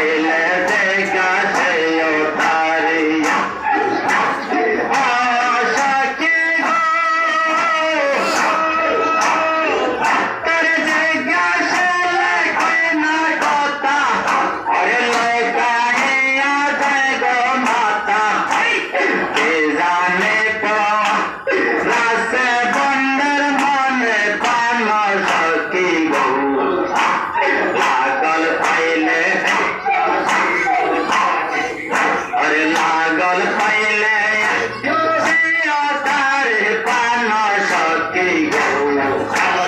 Yeah. Hola.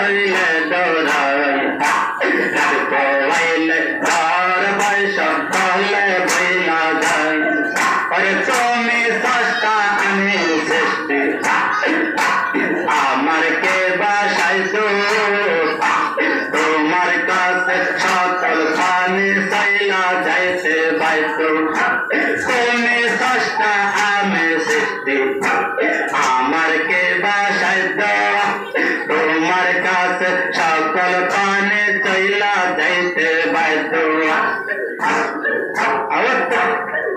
হইলে দৌড়াই পড়াইলে তার পয়সা হলে বইলা যায় कास सकल पाने चैला दैते बायतो आवत